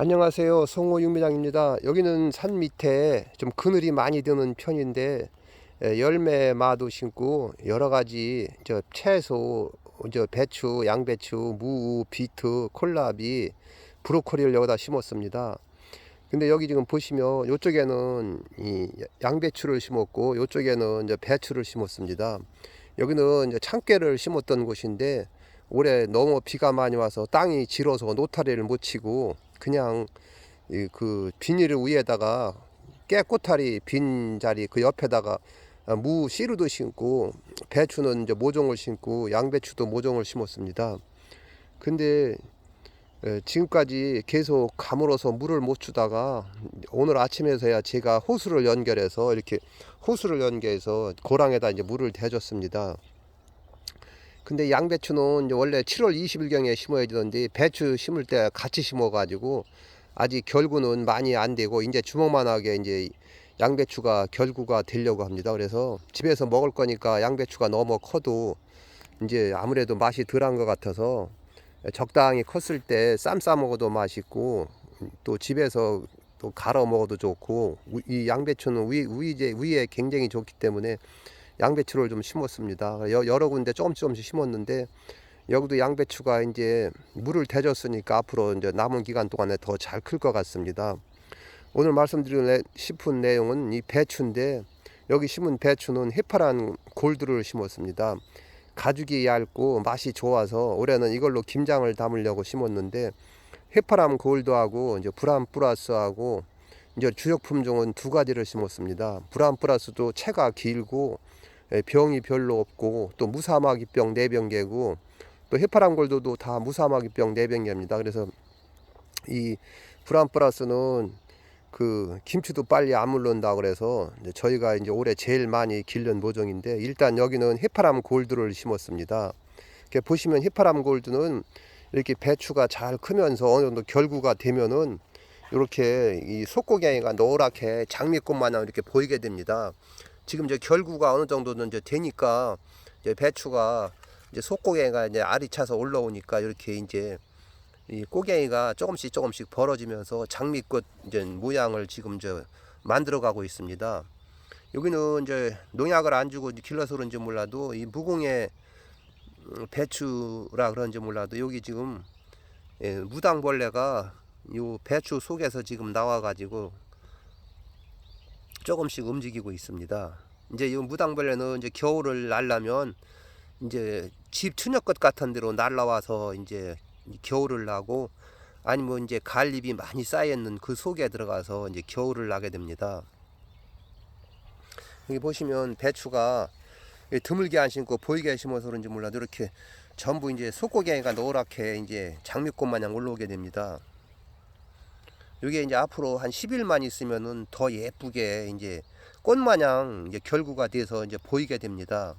안녕하세요. 송호 육미장입니다. 여기는 산 밑에 좀 그늘이 많이 드는 편인데 에, 열매 마도 심고 여러 가지 저 채소, 저 배추, 양배추, 무, 비트, 콜라비, 브로콜리를 여기다 심었습니다. 근데 여기 지금 보시면 이쪽에는 이 양배추를 심었고 이쪽에는 이제 배추를 심었습니다. 여기는 이제 참깨를 심었던 곳인데 올해 너무 비가 많이 와서 땅이 질어서 노타리를 못 치고 그냥 이그 비닐 위에다가 깨꼬타리 빈 자리 그 옆에다가 무 씨루도 심고 배추는 이제 모종을 심고 양배추도 모종을 심었습니다. 근데 에, 지금까지 계속 가물어서 물을 못 주다가 오늘 아침에서야 제가 호수를 연결해서 이렇게 호수를 연결해서 고랑에다 이제 물을 대줬습니다. 근데 양배추는 원래 7월 20일경에 심어야 되는데 배추 심을 때 같이 심어가지고 아직 결구는 많이 안 되고 이제 주먹만하게 이제 양배추가 결구가 되려고 합니다. 그래서 집에서 먹을 거니까 양배추가 너무 커도 이제 아무래도 맛이 덜한 것 같아서 적당히 컸을 때 쌈 싸 먹어도 맛있고 또 집에서 또 갈아 먹어도 좋고 우- 이 양배추는 위, 위제, 위에 굉장히 좋기 때문에 양배추를 좀 심었습니다. 여, 여러 군데 조금씩 조금씩 심었는데 여기도 양배추가 이제 물을 대줬으니까 앞으로 이제 남은 기간 동안에 더 잘 클 것 같습니다. 오늘 말씀드리고 내- 싶은 내용은 이 배추인데 여기 심은 배추는 해파란 골드를 심었습니다. 가죽이 얇고 맛이 좋아서 올해는 이걸로 김장을 담으려고 심었는데 해파람 골드하고 이제 브람 플러스하고 이제 주력 품종은 두 가지를 심었습니다. 브람 플러스도 채가 길고 예, 병이 별로 없고 또 무사마귀병 내병계고 또 해파람 골드도 다 무사마귀병 내병계입니다. 그래서 이 브람 플러스는 그 김치도 빨리 안 물른다 그래서 이제 저희가 이제 올해 제일 많이 길른 모종인데 일단 여기는 해파람 골드를 심었습니다. 이렇게 보시면 해파람 골드는 이렇게 배추가 잘 크면서 어느 정도 결구가 되면은 이렇게 이 속고갱이가 노랗게 장미꽃 마냥 이렇게 보이게 됩니다. 지금 이제 결구가 어느 정도는 이제 되니까 이제 배추가 이제 속고갱이가 이제 알이 차서 올라오니까 이렇게 이제 이 꼬갱이가 조금씩 조금씩 벌어지면서 장미꽃 이제 모양을 지금 저 만들어 가고 있습니다. 여기는 이제 농약을 안 주고 길러서 그런지 몰라도 이 무공의 음, 배추라 그런지 몰라도 여기 지금 예, 무당벌레가 요 배추 속에서 지금 나와가지고 조금씩 움직이고 있습니다. 이제 이 무당벌레는 이제 겨울을 날려면 이제 집 추녀것 같은 데로 날라와서 이제 겨울을 나고 아니면 이제 갈잎이 많이 쌓여있는 그 속에 들어가서 이제 겨울을 나게 됩니다. 여기 보시면 배추가 이 드물게 안 심고 보이게 심어서 그런지 몰라도 이렇게 전부 이제 속고갱이가 노랗게 이제 장미꽃 마냥 올라오게 됩니다. 이게 이제 앞으로 한 10일만 있으면은 더 예쁘게 이제 꽃 마냥 이제 결구가 돼서 이제 보이게 됩니다.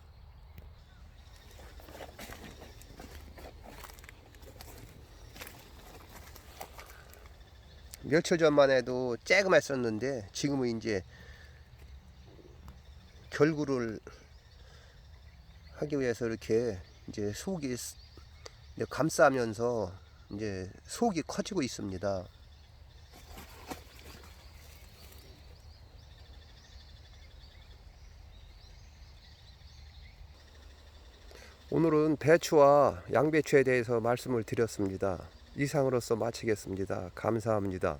며칠 전만 해도 쬐금했었는데 지금은 이제 결구를 하기 위해서 이렇게 이제 속이 감싸면서 이제 속이 커지고 있습니다. 오늘은 배추와 양배추에 대해서 말씀을 드렸습니다. 이상으로서 마치겠습니다. 감사합니다.